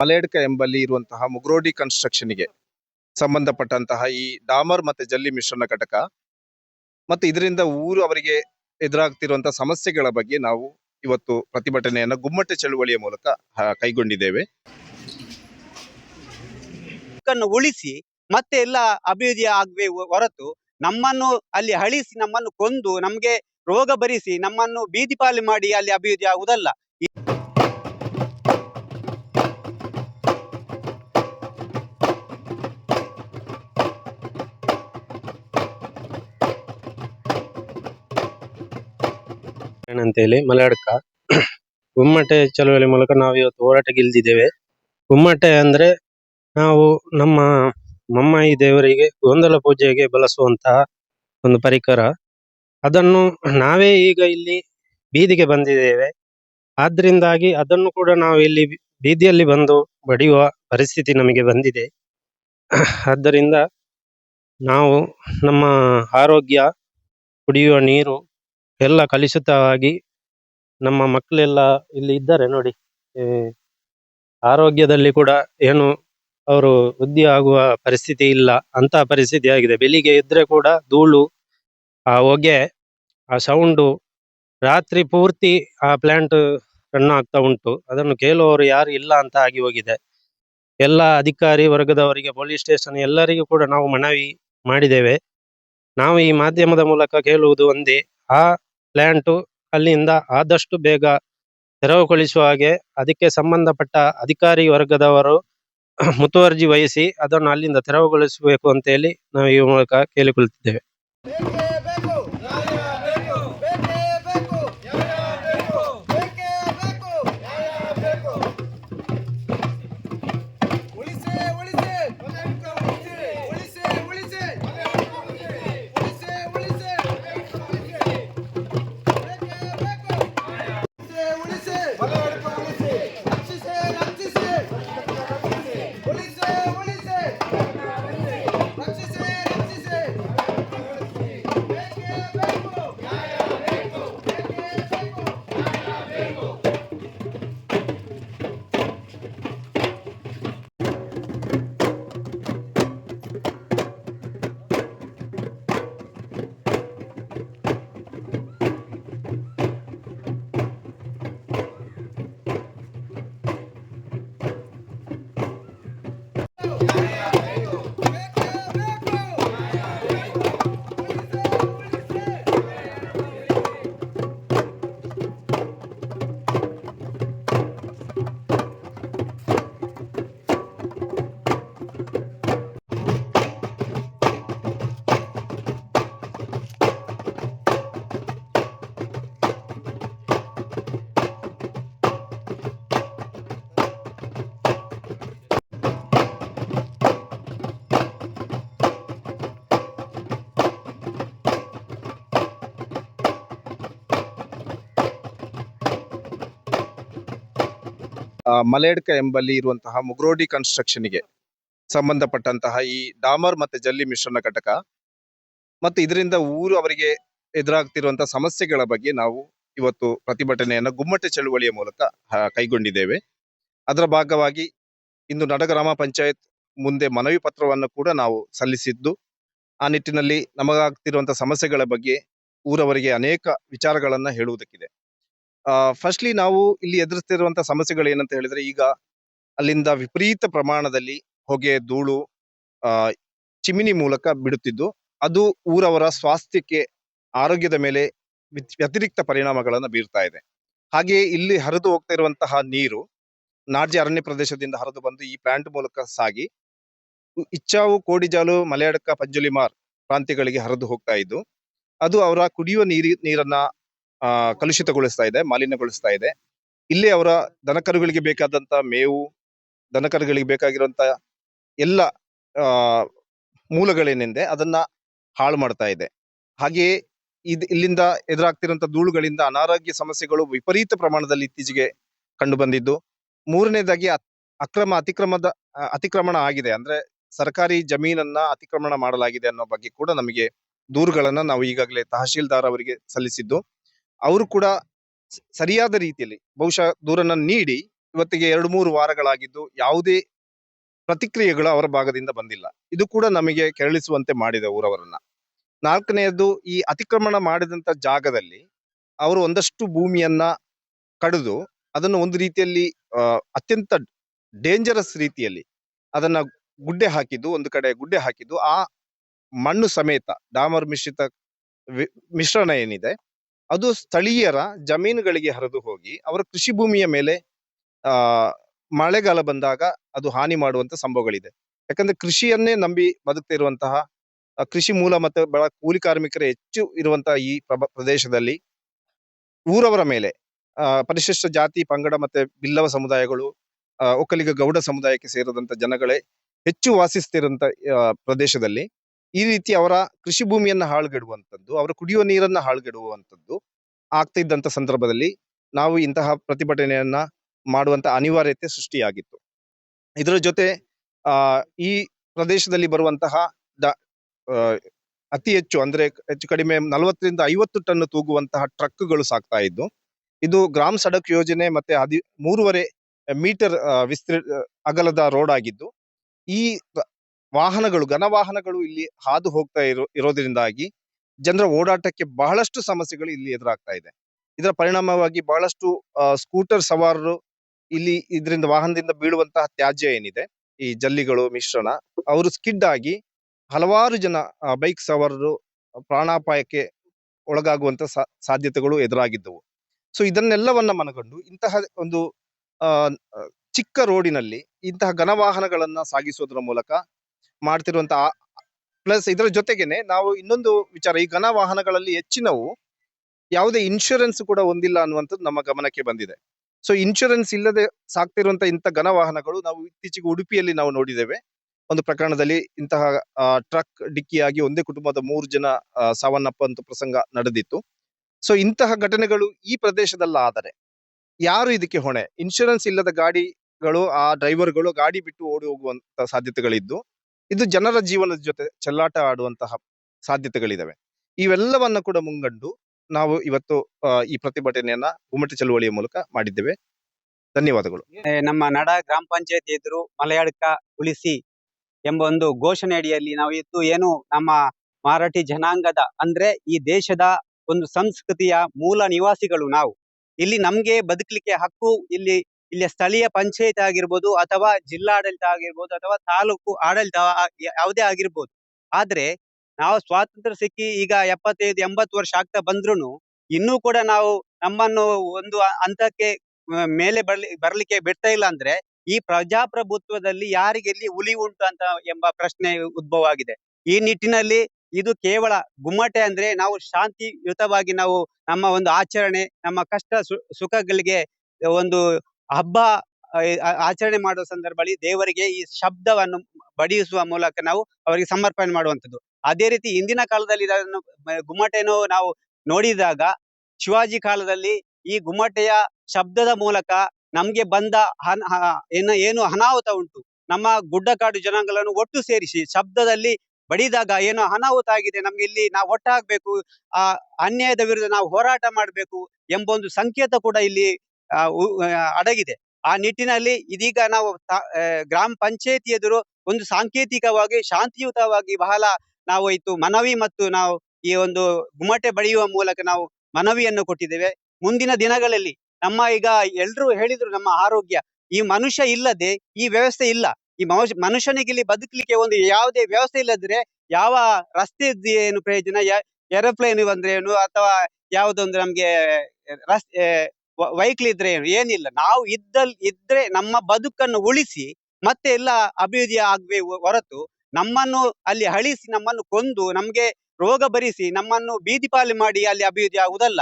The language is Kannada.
ಮಲೇಡ್ಕ ಎಂಬಲ್ಲಿ ಇರುವಂತಹ ಮುಗ್ರೋಡಿ ಕನ್ಸ್ಟ್ರಕ್ಷನ್ಗೆ ಸಂಬಂಧಪಟ್ಟಂತಹ ಈ ಡಾಮರ್ ಮತ್ತೆ ಜಲ್ಲಿ ಮಿಶ್ರಣ ಘಟಕ. ಮತ್ತು ಇದರಿಂದ ಊರು ಅವರಿಗೆ ಎದುರಾಗ್ತಿರುವಂತಹ ಸಮಸ್ಯೆಗಳ ಬಗ್ಗೆ ನಾವು ಇವತ್ತು ಪ್ರತಿಭಟನೆಯನ್ನು ಗುಮ್ಮಟ ಚಳುವಳಿಯ ಮೂಲಕ ಕೈಗೊಂಡಿದ್ದೇವೆ. ಉಳಿಸಿ ಮತ್ತೆ ಎಲ್ಲ ಅಭಿವೃದ್ಧಿ ಆಗ್ಬೇ ಹೊರತು ನಮ್ಮನ್ನು ಅಲ್ಲಿ ಅಳಿಸಿ ನಮ್ಮನ್ನು ಕೊಂದು ನಮಗೆ ರೋಗ ಭರಿಸಿ ನಮ್ಮನ್ನು ಬೀದಿ ಪಾಲು ಮಾಡಿ ಅಲ್ಲಿ ಅಭಿವೃದ್ಧಿ ಆಗುವುದಲ್ಲ. ಅಂತೇಳಿ, ಮಲೆಯಡ್ಕ. ಗುಮ್ಮಟೆ ಚಳುವಳಿ ಮೂಲಕ ನಾವು ಇವತ್ತು ಹೋರಾಟ ಗೆಲ್ದಿದ್ದೇವೆ ಗುಮ್ಮಟೆ ಅಂದ್ರೆ ನಾವು ನಮ್ಮ ಮಮ್ಮಾಯಿ ದೇವರಿಗೆ ಗೊಂದಲ ಪೂಜೆಗೆ ಬಳಸುವಂತಹ ಒಂದು ಪರಿಕರ. ಅದನ್ನು ನಾವೇ ಈಗ ಇಲ್ಲಿ ಬೀದಿಗೆ ಬಂದಿದ್ದೇವೆ. ಆದ್ರಿಂದಾಗಿ ಅದನ್ನು ಕೂಡ ನಾವು ಇಲ್ಲಿ ಬೀದಿಯಲ್ಲಿ ಬಂದು ಬಡಿಯುವ ಪರಿಸ್ಥಿತಿ ನಮಗೆ ಬಂದಿದೆ. ಆದ್ದರಿಂದ ನಾವು ನಮ್ಮ ಆರೋಗ್ಯ ಕುಡಿಯುವ ನೀರು ಎಲ್ಲ ಕಲುಷಿತವಾಗಿ ನಮ್ಮ ಮಕ್ಕಳೆಲ್ಲ ಇಲ್ಲಿ ಇದ್ದಾರೆ ನೋಡಿ. ಆರೋಗ್ಯದಲ್ಲಿ ಕೂಡ ಏನು ಅವರು ವೃದ್ಧಿ ಆಗುವ ಪರಿಸ್ಥಿತಿ ಇಲ್ಲ. ಅಂತ ಪರಿಸ್ಥಿತಿ ಆಗಿದೆ. ಬೆಳಿಗ್ಗೆ ಇದ್ರೆ ಕೂಡ ಧೂಳು, ಆ ಹೊಗೆ, ಆ ಸೌಂಡು ರಾತ್ರಿ ಪೂರ್ತಿ ಆ ಪ್ಲಾಂಟ್ ರನ್ ಆಗ್ತಾ ಉಂಟು. ಅದನ್ನು ಕೇಳುವವರು ಯಾರು ಇಲ್ಲ ಅಂತ ಆಗಿ ಹೋಗಿದೆ. ಎಲ್ಲ ಅಧಿಕಾರಿ ವರ್ಗದವರಿಗೆ, ಪೊಲೀಸ್ ಸ್ಟೇಷನ್ ಎಲ್ಲರಿಗೂ ಕೂಡ ನಾವು ಮನವಿ ಮಾಡಿದ್ದೇವೆ. ನಾವು ಈ ಮಾಧ್ಯಮದ ಮೂಲಕ ಕೇಳುವುದು ಒಂದೇ. ಆ ಪ್ಲಾಂಟು ಅಲ್ಲಿಂದ ಆದಷ್ಟು ಬೇಗ ತೆರವುಗೊಳಿಸುವ ಹಾಗೆ ಅದಕ್ಕೆ ಸಂಬಂಧಪಟ್ಟ ಅಧಿಕಾರಿ ವರ್ಗದವರು ಮುತುವರ್ಜಿ ವಹಿಸಿ ಅದನ್ನು ಅಲ್ಲಿಂದ ತೆರವುಗೊಳಿಸಬೇಕು ಅಂತ ಹೇಳಿ ನಾವು ಈ ಮೂಲಕ ಕೇಳಿಕೊಳ್ಳುತ್ತಿದ್ದೇವೆ ಮಲೇಡ್ಕ ಎಂಬಲ್ಲಿ ಇರುವಂತಹ ಮುಗ್ರೋಡಿ ಕನ್ಸ್ಟ್ರಕ್ಷನ್ಗೆ ಸಂಬಂಧಪಟ್ಟಂತಹ ಈ ಡಾಮರ್ ಮತ್ತೆ ಜಲ್ಲಿ ಮಿಶ್ರಣ ಘಟಕ. ಮತ್ತು ಇದರಿಂದ ಊರು ಅವರಿಗೆ ಎದುರಾಗ್ತಿರುವಂತಹ ಸಮಸ್ಯೆಗಳ ಬಗ್ಗೆ ನಾವು ಇವತ್ತು ಪ್ರತಿಭಟನೆಯನ್ನು ಗುಮ್ಮಟ ಚಳುವಳಿಯ ಮೂಲಕ ಕೈಗೊಂಡಿದ್ದೇವೆ. ಅದರ ಭಾಗವಾಗಿ ಇಂದು ನಡಗ್ರಾಮ ಪಂಚಾಯತ್ ಮುಂದೆ ಮನವಿ ಪತ್ರವನ್ನು ಕೂಡ ನಾವು ಸಲ್ಲಿಸಿದ್ದು, ಆ ನಿಟ್ಟಿನಲ್ಲಿ ನಮಗಾಗ್ತಿರುವಂತಹ ಸಮಸ್ಯೆಗಳ ಬಗ್ಗೆ ಊರವರಿಗೆ ಅನೇಕ ವಿಚಾರಗಳನ್ನ ಹೇಳುವುದಕ್ಕಿದೆ. ಫಸ್ಟ್ಲಿ ನಾವು ಇಲ್ಲಿ ಎದುರಿಸ್ತಿರುವಂತಹ ಸಮಸ್ಯೆಗಳು ಏನಂತ ಹೇಳಿದ್ರೆ ಈಗ ಅಲ್ಲಿಂದ ವಿಪರೀತ ಪ್ರಮಾಣದಲ್ಲಿ ಹೊಗೆ, ಧೂಳು, ಆ, ಚಿಮಿನಿ ಮೂಲಕ ಬಿಡುತ್ತಿದ್ದು, ಅದು ಊರವರ ಸ್ವಾಸ್ಥ್ಯಕ್ಕೆ ಆರೋಗ್ಯದ ಮೇಲೆ ವ್ಯತ್- ವ್ಯತಿರಿಕ್ತ ಪರಿಣಾಮಗಳನ್ನು ಬೀರ್ತಾ ಇದೆ. ಹಾಗೆಯೇ ಇಲ್ಲಿ ಹರಿದು ಹೋಗ್ತಾ ಇರುವಂತಹ ನೀರು ನಾಡ್ಜಿ ಅರಣ್ಯ ಪ್ರದೇಶದಿಂದ ಹರಿದು ಬಂದು ಈ ಪ್ಲಾಂಟ್ ಮೂಲಕ ಸಾಗಿ ಇಚ್ಛಾವು, ಕೋಡಿಜಾಲು, ಮಲೆಯಡ್ಕ, ಪಂಜುಲಿಮಾರ್ ಪ್ರಾಂತ್ಯಗಳಿಗೆ ಹರಿದು ಹೋಗ್ತಾ ಇದ್ದು, ಅದು ಅವರ ಕುಡಿಯುವ ನೀರಿ, ನೀರನ್ನ ಆ, ಕಲುಷಿತಗೊಳಿಸ್ತಾ ಇದೆ, ಮಾಲಿನ್ಯಗೊಳಿಸ್ತಾ ಇದೆ. ಇಲ್ಲಿ ಅವರ ದನಕರುಗಳಿಗೆ ಬೇಕಾದಂತ ಮೇವು, ದನಕರುಗಳಿಗೆ ಬೇಕಾಗಿರುವಂತ ಎಲ್ಲ, ಆ, ಮೂಲಗಳೇನಿದೆ ಅದನ್ನ ಹಾಳು ಮಾಡ್ತಾ ಇದೆ. ಹಾಗೆಯೇ ಇದ್, ಇಲ್ಲಿಂದ ಎದುರಾಗ್ತಿರುವಂತ ಧೂಳುಗಳಿಂದ ಅನಾರೋಗ್ಯ ಸಮಸ್ಯೆಗಳು ವಿಪರೀತ ಪ್ರಮಾಣದಲ್ಲಿ ಇತ್ತೀಚೆಗೆ ಕಂಡು ಬಂದಿದ್ದು ಮೂರನೇದಾಗಿ ಅಕ್ರಮ, ಅತಿಕ್ರಮದ ಅತಿಕ್ರಮಣ ಆಗಿದೆ. ಅಂದ್ರೆ ಸರ್ಕಾರಿ ಜಮೀನನ್ನ ಅತಿಕ್ರಮಣ ಮಾಡಲಾಗಿದೆ ಅನ್ನೋ ಬಗ್ಗೆ ಕೂಡ ನಮಗೆ ದೂರುಗಳನ್ನ ನಾವು ಈಗಾಗಲೇ ತಹಶೀಲ್ದಾರ್ ಅವರಿಗೆ ಸಲ್ಲಿಸಿದ್ದು. ಅವರು ಕೂಡ ಸರಿಯಾದ ರೀತಿಯಲ್ಲಿ ಬಹುಶಃ ದೂರನ್ನ ನೀಡಿ ಇವತ್ತಿಗೆ ಎರಡು ಮೂರು ವಾರಗಳಾಗಿದ್ದು ಯಾವುದೇ ಪ್ರತಿಕ್ರಿಯೆಗಳು ಅವರ ಭಾಗದಿಂದ ಬಂದಿಲ್ಲ. ಇದು ಕೂಡ ನಮಗೆ ಕೆರಳಿಸುವಂತೆ ಮಾಡಿದೆ ಊರವರನ್ನ. ನಾಲ್ಕನೆಯದು ಈ ಅತಿಕ್ರಮಣ ಮಾಡಿದಂತ ಜಾಗದಲ್ಲಿ ಅವರು ಒಂದಷ್ಟು ಭೂಮಿಯನ್ನ ಕಡಿದು ಅದನ್ನು ಒಂದು ರೀತಿಯಲ್ಲಿ ಅತ್ಯಂತ ಡೇಂಜರಸ್ ರೀತಿಯಲ್ಲಿ ಅದನ್ನ ಗುಡ್ಡೆ ಹಾಕಿದ್ದು, ಒಂದು ಕಡೆ ಗುಡ್ಡೆ ಹಾಕಿದ್ದು, ಆ ಮಣ್ಣು ಸಮೇತ, ಡಾಮರ್ ಮಿಶ್ರಿತ ಮಿಶ್ರಣ ಏನಿದೆ ಅದು ಸ್ಥಳೀಯರ ಜಮೀನುಗಳಿಗೆ ಹರಿದು ಹೋಗಿ ಅವರ ಕೃಷಿ ಭೂಮಿಯ ಮೇಲೆ ಮಳೆಗಾಲ ಬಂದಾಗ ಅದು ಹಾನಿ ಮಾಡುವಂತ ಸಂಭವಗಳಿದೆ. ಯಾಕಂದ್ರೆ ಕೃಷಿಯನ್ನೇ ನಂಬಿ ಬದುಕ್ತಿರುವಂತಹ ಕೃಷಿ ಮೂಲ ಮತ್ತು ಬಹಳ ಕೂಲಿ ಕಾರ್ಮಿಕರು ಹೆಚ್ಚು ಇರುವಂತಹ ಈ ಪ್ರದೇಶದಲ್ಲಿ ಊರವರ ಮೇಲೆ ಪರಿಶಿಷ್ಟ ಜಾತಿ, ಪಂಗಡ ಮತ್ತೆ ಬಿಲ್ಲವ ಸಮುದಾಯಗಳು ಒಕ್ಕಲಿಗ ಗೌಡ ಸಮುದಾಯಕ್ಕೆ ಸೇರಿದಂತ ಜನಗಳೇ ಹೆಚ್ಚು ವಾಸಿಸ್ತಿರುವಂತ ಪ್ರದೇಶದಲ್ಲಿ ಈ ರೀತಿ ಅವರ ಕೃಷಿ ಭೂಮಿಯನ್ನ ಹಾಳುಗೆಡುವಂಥದ್ದು, ಅವರ ಕುಡಿಯುವ ನೀರನ್ನ ಹಾಳುಗೆಡುವಂಥದ್ದು ಆಗ್ತಿದ್ದಂತ ಸಂದರ್ಭದಲ್ಲಿ ನಾವು ಇಂತಹ ಪ್ರತಿಭಟನೆಯನ್ನ ಮಾಡುವಂತ ಅನಿವಾರ್ಯತೆ ಸೃಷ್ಟಿಯಾಗಿತ್ತು. ಇದರ ಜೊತೆ, ಆ, ಈ ಪ್ರದೇಶದಲ್ಲಿ ಬರುವಂತಹ ದ ಅತಿ ಹೆಚ್ಚು ಅಂದ್ರೆ ಹೆಚ್ಚು ಕಡಿಮೆ ನಲವತ್ತರಿಂದ ಐವತ್ತು ಟನ್ ತೂಗುವಂತಹ ಟ್ರಕ್ಗಳು ಸಾಕ್ತಾ ಇದ್ದು, ಇದು ಗ್ರಾಮ್ ಸಡಕ್ ಯೋಜನೆ ಮತ್ತೆ ಹದಿ ಮೂರುವರೆ ಮೀಟರ್ ವಿಸ್ತೀರ್ ಅಗಲದ ರೋಡ್ ಆಗಿದ್ದು, ಈ ವಾಹನಗಳು ಘನ ವಾಹನಗಳು ಇಲ್ಲಿ ಹಾದು ಹೋಗ್ತಾ ಇರೋ, ಇರೋದ್ರಿಂದಾಗಿ ಜನರ ಓಡಾಟಕ್ಕೆ ಬಹಳಷ್ಟು ಸಮಸ್ಯೆಗಳು ಇಲ್ಲಿ ಎದುರಾಗ್ತಾ ಇದೆ. ಇದರ ಪರಿಣಾಮವಾಗಿ ಬಹಳಷ್ಟು ಸ್ಕೂಟರ್ ಸವಾರರು ಇಲ್ಲಿ ಇದರಿಂದ, ವಾಹನದಿಂದ ಬೀಳುವಂತಹ ತ್ಯಾಜ್ಯ ಏನಿದೆ? ಈ ಜಲ್ಲಿಗಳು, ಮಿಶ್ರಣ, ಅವರು ಸ್ಕಿಡ್ ಆಗಿ ಹಲವಾರು ಜನ ಬೈಕ್ ಸವಾರರು ಪ್ರಾಣಾಪಾಯಕ್ಕೆ ಒಳಗಾಗುವಂತ ಸಾಧ್ಯತೆಗಳು ಎದುರಾಗಿದ್ದವು. ಸೊ, ಇದನ್ನೆಲ್ಲವನ್ನ ಮನಗಂಡು ಇಂತಹ ಒಂದು ಚಿಕ್ಕ ರೋಡಿನಲ್ಲಿ ಇಂತಹ ಘನ ವಾಹನಗಳನ್ನ ಸಾಗಿಸೋದ್ರ ಮೂಲಕ ಮಾಡ್ತಿರುವಂತಹ ಪ್ಲಸ್ ಇದರ ಜೊತೆಗೇನೆ ನಾವು ಇನ್ನೊಂದು ವಿಚಾರ, ಈ ಘನ ವಾಹನಗಳಲ್ಲಿ ಹೆಚ್ಚಿನವು ಯಾವುದೇ ಇನ್ಶೂರೆನ್ಸ್ ಕೂಡ ಹೊಂದಿಲ್ಲ ಅನ್ನುವಂಥದ್ದು ನಮ್ಮ ಗಮನಕ್ಕೆ ಬಂದಿದೆ. ಸೊ ಇನ್ಶೂರೆನ್ಸ್ ಇಲ್ಲದೆ ಸಾಕ್ತಿರುವಂತಹ ಇಂಥ ಘನ ವಾಹನಗಳು ನಾವು ಇತ್ತೀಚೆಗೆ ಉಡುಪಿಯಲ್ಲಿ ನಾವು ನೋಡಿದ್ದೇವೆ. ಒಂದು ಪ್ರಕರಣದಲ್ಲಿ ಇಂತಹ ಟ್ರಕ್ ಡಿಕ್ಕಿಯಾಗಿ ಒಂದೇ ಕುಟುಂಬದ ಮೂರು ಜನ ಸಾವನ್ನಪ್ಪಂತ ಪ್ರಸಂಗ ನಡೆದಿತ್ತು. ಸೊ ಇಂತಹ ಘಟನೆಗಳು ಈ ಪ್ರದೇಶದಲ್ಲಾದರೆ ಯಾರು ಇದಕ್ಕೆ ಹೊಣೆ? ಇನ್ಶೂರೆನ್ಸ್ ಇಲ್ಲದ ಗಾಡಿಗಳು, ಆ ಡ್ರೈವರ್ಗಳು ಗಾಡಿ ಬಿಟ್ಟು ಓಡಿ ಹೋಗುವಂತ ಸಾಧ್ಯತೆಗಳಿದ್ದು. ಇದು ಜನರ ಜೀವನದ ಜೊತೆ ಚೆಲ್ಲಾಟ ಆಡುವಂತಹ ಸಾಧ್ಯತೆಗಳಿದಾವೆ. ಇವೆಲ್ಲವನ್ನ ಕೂಡ ಮುಂಗಂಡು ನಾವು ಇವತ್ತು ಈ ಪ್ರತಿಭಟನೆಯನ್ನ ಗುಮ್ಮಟ ಚಳುವಳಿಯ ಮೂಲಕ ಮಾಡಿದ್ದೇವೆ. ಧನ್ಯವಾದಗಳು. ನಮ್ಮ ನಡ ಗ್ರಾಮ ಪಂಚಾಯತ್ ಎದುರು ಮಲಯಾಳಕ ಉಳಿಸಿ ಎಂಬ ಒಂದು ಘೋಷಣೆ ಅಡಿಯಲ್ಲಿ ನಾವು ಇತ್ತು ಏನು ನಮ್ಮ ಮರಾಠಿ ಜನಾಂಗದ, ಅಂದ್ರೆ ಈ ದೇಶದ ಒಂದು ಸಂಸ್ಕೃತಿಯ ಮೂಲ ನಿವಾಸಿಗಳು ನಾವು. ಇಲ್ಲಿ ನಮ್ಗೆ ಬದುಕಲಿಕ್ಕೆ ಹಕ್ಕು, ಇಲ್ಲಿ ಇಲ್ಲಿಯ ಸ್ಥಳೀಯ ಪಂಚಾಯತ್ ಆಗಿರ್ಬೋದು ಅಥವಾ ಜಿಲ್ಲಾಡಳಿತ ಆಗಿರ್ಬೋದು ಅಥವಾ ತಾಲೂಕು ಆಡಳಿತ ಯಾವುದೇ ಆಗಿರ್ಬೋದು. ಆದ್ರೆ ನಾವು ಸ್ವಾತಂತ್ರ್ಯ ಸಿಕ್ಕಿ ಈಗ ಎಪ್ಪತ್ತೈದು, ಎಂಬತ್ತು ವರ್ಷ ಆಗ್ತಾ ಬಂದ್ರು ಇನ್ನೂ ಕೂಡ ನಾವು ನಮ್ಮನ್ನು ಒಂದು ಹಂತಕ್ಕೆ ಮೇಲೆ ಬರ್ಲಿ, ಬರ್ಲಿಕ್ಕೆ ಬಿಡ್ತಾ ಇಲ್ಲ ಅಂದ್ರೆ ಈ ಪ್ರಜಾಪ್ರಭುತ್ವದಲ್ಲಿ ಯಾರಿಗೆ ಎಲ್ಲಿ ಹುಲಿ ಉಂಟು ಅಂತ ಎಂಬ ಪ್ರಶ್ನೆ ಉದ್ಭವ ಆಗಿದೆ. ಈ ನಿಟ್ಟಿನಲ್ಲಿ ಇದು ಕೇವಲ ಗುಮ್ಮಟೆ ಅಂದ್ರೆ ನಾವು ಶಾಂತಿಯುತವಾಗಿ ನಾವು ನಮ್ಮ ಒಂದು ಆಚರಣೆ, ನಮ್ಮ ಕಷ್ಟ ಸುಖಗಳಿಗೆ ಒಂದು ಹಬ್ಬ ಆಚರಣೆ ಮಾಡುವ ಸಂದರ್ಭದಲ್ಲಿ ದೇವರಿಗೆ ಈ ಶಬ್ದವನ್ನು ಬಡಿಸುವ ಮೂಲಕ ನಾವು ಅವರಿಗೆ ಸಮರ್ಪಣೆ ಮಾಡುವಂಥದ್ದು. ಅದೇ ರೀತಿ ಹಿಂದಿನ ಕಾಲದಲ್ಲಿ ಇದನ್ನು ಗುಮ್ಮಟೆಯನ್ನು ನಾವು ನೋಡಿದಾಗ ಶಿವಾಜಿ ಕಾಲದಲ್ಲಿ ಈ ಗುಮ್ಮಟೆಯ ಶಬ್ದದ ಮೂಲಕ ನಮ್ಗೆ ಬಂದ ಏನು ಏನು ಅನಾಹುತ ಉಂಟು. ನಮ್ಮ ಗುಡ್ಡಕಾಡು ಜನಾಂಗಗಳನ್ನು ಒಟ್ಟು ಸೇರಿಸಿ ಶಬ್ದದಲ್ಲಿ ಬಡಿದಾಗ ಏನೋ ಅನಾಹುತ ಆಗಿದೆ, ನಮ್ಗೆ ಇಲ್ಲಿ ನಾವು ಒಟ್ಟಾಗ್ಬೇಕು, ಆ ಅನ್ಯಾಯದ ವಿರುದ್ಧ ನಾವು ಹೋರಾಟ ಮಾಡಬೇಕು ಎಂಬ ಒಂದು ಸಂಕೇತ ಕೂಡ ಇಲ್ಲಿ ಅಡಗಿದೆ. ಆ ನಿಟ್ಟಿನಲ್ಲಿ ಇದೀಗ ನಾವು ಗ್ರಾಮ ಪಂಚಾಯತಿ ಎದುರು ಒಂದು ಸಾಂಕೇತಿಕವಾಗಿ, ಶಾಂತಿಯುತವಾಗಿ ಬಹಳ ನಾವು ಇತ್ತು ಮನವಿ ಮತ್ತು ನಾವು ಈ ಒಂದು ಗುಮ್ಮಟೆ ಬಡಿಯುವ ಮೂಲಕ ನಾವು ಮನವಿಯನ್ನು ಕೊಟ್ಟಿದ್ದೇವೆ. ಮುಂದಿನ ದಿನಗಳಲ್ಲಿ ನಮ್ಮ ಈಗ ಎಲ್ರು ಹೇಳಿದ್ರು ನಮ್ಮ ಆರೋಗ್ಯ, ಈ ಮನುಷ್ಯ ಇಲ್ಲದೆ ಈ ವ್ಯವಸ್ಥೆ ಇಲ್ಲ. ಈ ಮನುಷ್ಯ, ಮನುಷ್ಯನಿಗೆ ಇಲ್ಲಿ ಬದುಕಲಿಕ್ಕೆ ಒಂದು ಯಾವುದೇ ವ್ಯವಸ್ಥೆ ಇಲ್ಲದ್ರೆ ಯಾವ ರಸ್ತೆ ಏನು ಪ್ರಯೋಜನ? ಏರೋಪ್ಲೇನ್ ಬಂದ್ರೆ ಏನು ಅಥವಾ ಯಾವುದೊಂದು ನಮ್ಗೆ ರಸ್ತೆ ವೈಕ್ಲ್ ಇದ್ರೆ ಏನು? ಏನಿಲ್ಲ. ನಾವು ಇದ್ದಲ್, ಇದ್ರೆ ನಮ್ಮ ಬದುಕನ್ನು ಉಳಿಸಿ, ಮತ್ತೆ ಎಲ್ಲ ಅಭಿವೃದ್ಧಿ ಆಗ್ಬೆ ಹೊರತು ನಮ್ಮನ್ನು ಅಲ್ಲಿ ಅಳಿಸಿ, ನಮ್ಮನ್ನು ಕೊಂದು, ನಮ್ಗೆ ರೋಗ ಬರಿಸಿ, ನಮ್ಮನ್ನು ಬೀದಿ ಪಾಲು ಮಾಡಿ ಅಲ್ಲಿ ಅಭಿವೃದ್ಧಿ ಆಗುವುದಲ್ಲ.